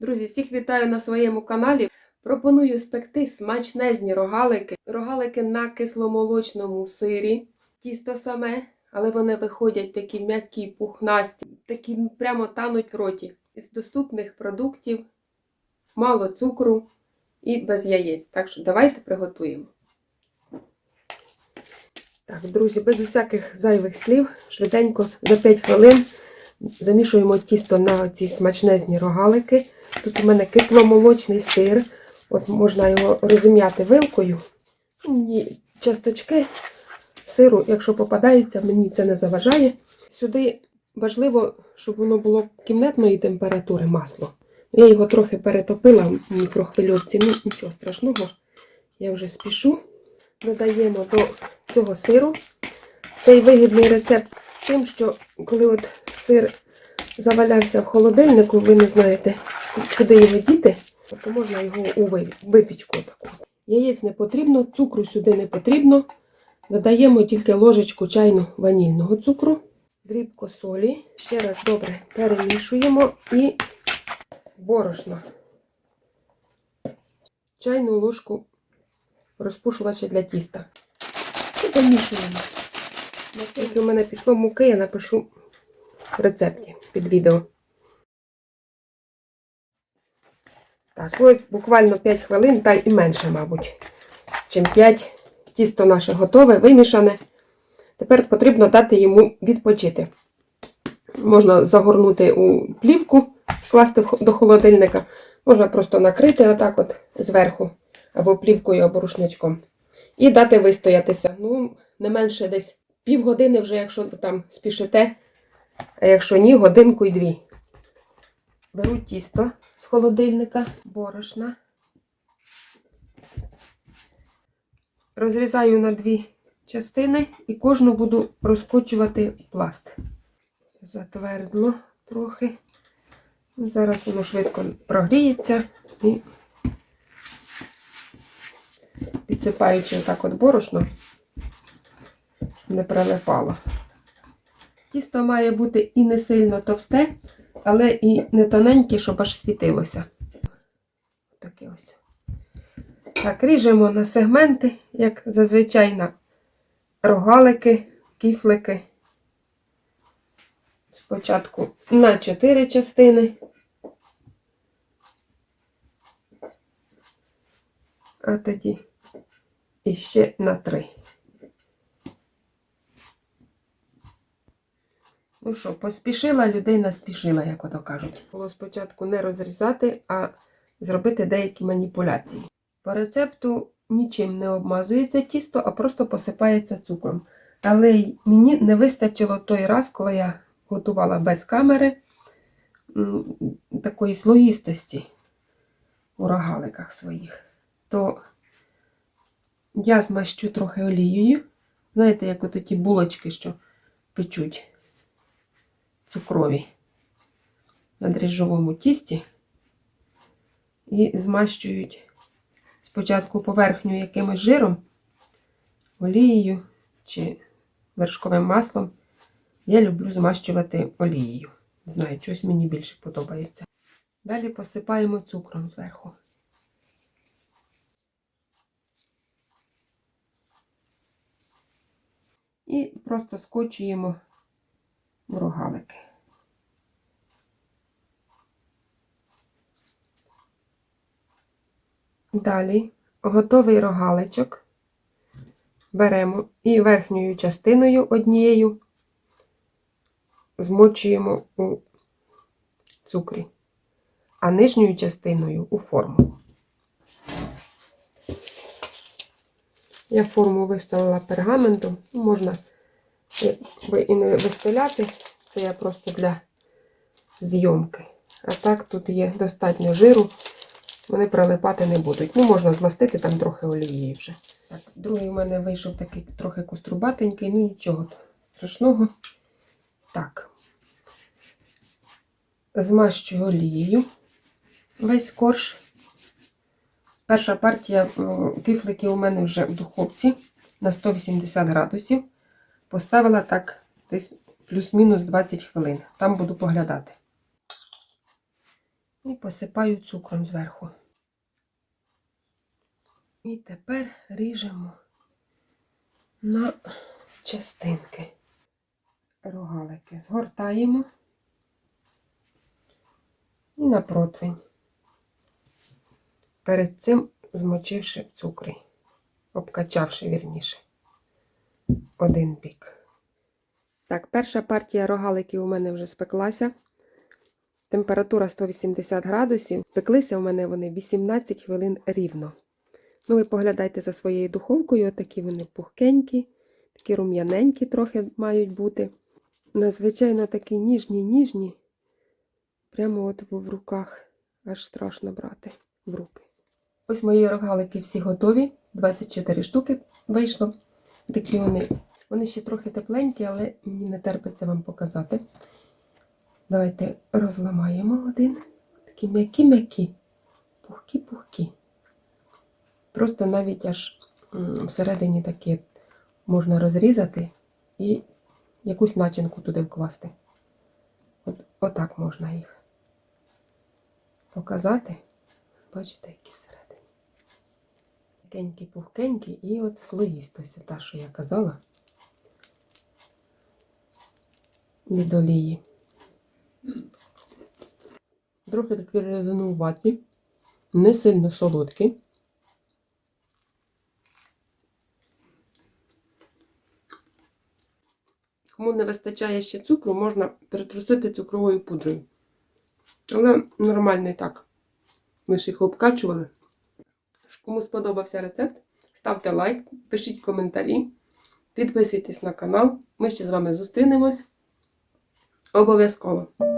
Друзі, всіх вітаю на своєму каналі. Пропоную спекти смачнезні рогалики. Рогалики на кисломолочному сирі. Тісто саме, але вони виходять такі м'які, пухнасті, такі прямо тануть в роті. Із доступних продуктів, мало цукру і без яєць. Так що давайте приготуємо. Так, друзі, без усяких зайвих слів, швиденько за 5 хвилин замішуємо тісто на ці смачнезні рогалики. Тут у мене кисломолочний сир. От можна його розім'яти вилкою. Мені часточки сиру, якщо попадаються, мені це не заважає. Сюди важливо, щоб воно було кімнатної температури масло. Я його трохи перетопила в мікрохвильовці. Ну, нічого страшного. Я вже спішу. Додаємо до цього сиру. Цей вигідний рецепт тим, що коли от сир завалявся в холодильнику, ви не знаєте, куди його діти, то можна його у випічку таку. Яєць не потрібно, цукру сюди не потрібно. Додаємо тільки ложечку чайну ванільного цукру, дрібко солі. Ще раз добре перемішуємо і борошно. Чайну ложку розпушувача для тіста. І замішуємо. Наскільки у мене пішло муки, я напишу рецепті під відео. Так, ось буквально 5 хвилин, та й менше, мабуть, чим 5. Тісто наше готове, вимішане. Тепер потрібно дати йому відпочити. Можна загорнути у плівку, класти до холодильника. Можна просто накрити отак от зверху, або плівкою, або рушничком. І дати вистоятися. Ну, не менше десь півгодини вже, якщо там спішите, а якщо ні, годинку і дві. Беру тісто з холодильника, борошна. Розрізаю на дві частини і кожну буду розкочувати пласт. Затвердло трохи. Зараз воно швидко прогріється і підсипаючи отак от борошно, щоб не прилипало. Тісто має бути і не сильно товсте, але і не тоненьке, щоб аж світилося. Таке ось. Так, ріжемо на сегменти, як зазвичай на рогалики, кіфлики. Спочатку на 4 частини. А тоді іще на 3. Ну що, поспішила, людей наспішила, як ото кажуть. Було спочатку не розрізати, а зробити деякі маніпуляції. По рецепту нічим не обмазується тісто, а просто посипається цукром. Але мені не вистачило той раз, коли я готувала без камери такої слоїстості у рогаликах своїх. То я змащу трохи олією. Знаєте, як от ті булочки, що печуть цукрові на дріжджовому тісті і змащують спочатку поверхню якимось жиром, олією чи вершковим маслом. Я люблю змащувати олією. Не знаю, щось мені більше подобається. Далі посипаємо цукром зверху. І просто скочуємо в рогалики. Далі готовий рогаличок беремо і верхньою частиною однією змочуємо у цукрі, а нижньою частиною у форму. Я форму виставила пергаментом, можна і не вистеляти, це я просто для зйомки. А так тут є достатньо жиру, вони прилипати не будуть. Ну, можна змастити там трохи олією вже. Так, другий у мене вийшов такий трохи кострубатенький, ну нічого страшного. Так, змащую олією весь корж. Перша партія о, кифликів у мене вже в духовці на 180 градусів. Поставила так десь плюс-мінус 20 хвилин. Там буду поглядати. І посипаю цукром зверху. І тепер ріжемо на частинки рогалики. Згортаємо і на противень. Перед цим змочивши в цукрі, обкачавши вірніше один бік. Так, перша партія рогаликів у мене вже спеклася. Температура 180 градусів. Пеклися у мене вони 18 хвилин рівно. Ну, ви поглядайте за своєю духовкою, такі вони пухкенькі, такі рум'яненькі трохи мають бути. Надзвичайно такі ніжні-ніжні. Прямо от в руках аж страшно брати в руки. Ось мої рогалики всі готові. 24 штуки вийшло. Такі вони. Вони ще трохи тепленькі, але мені не терпиться вам показати. Давайте розламаємо один. Такі м'які-м'які, пухкі-пухкі. Просто навіть аж всередині такі можна розрізати і якусь начинку туди вкласти. От, отак можна їх показати. Бачите, які всередині. Пухкенькі, пухкенькі і от слоїстося, та, що я казала. Від олії. Трохи такі резинуваті, не сильно солодкі. Кому не вистачає ще цукру, можна перетрусити цукровою пудрою. Але нормально і так. Ми ж їх обкачували. Кому сподобався рецепт, ставте лайк, пишіть коментарі, підписуйтесь на канал. Ми ще з вами зустрінемось. Обов'язково.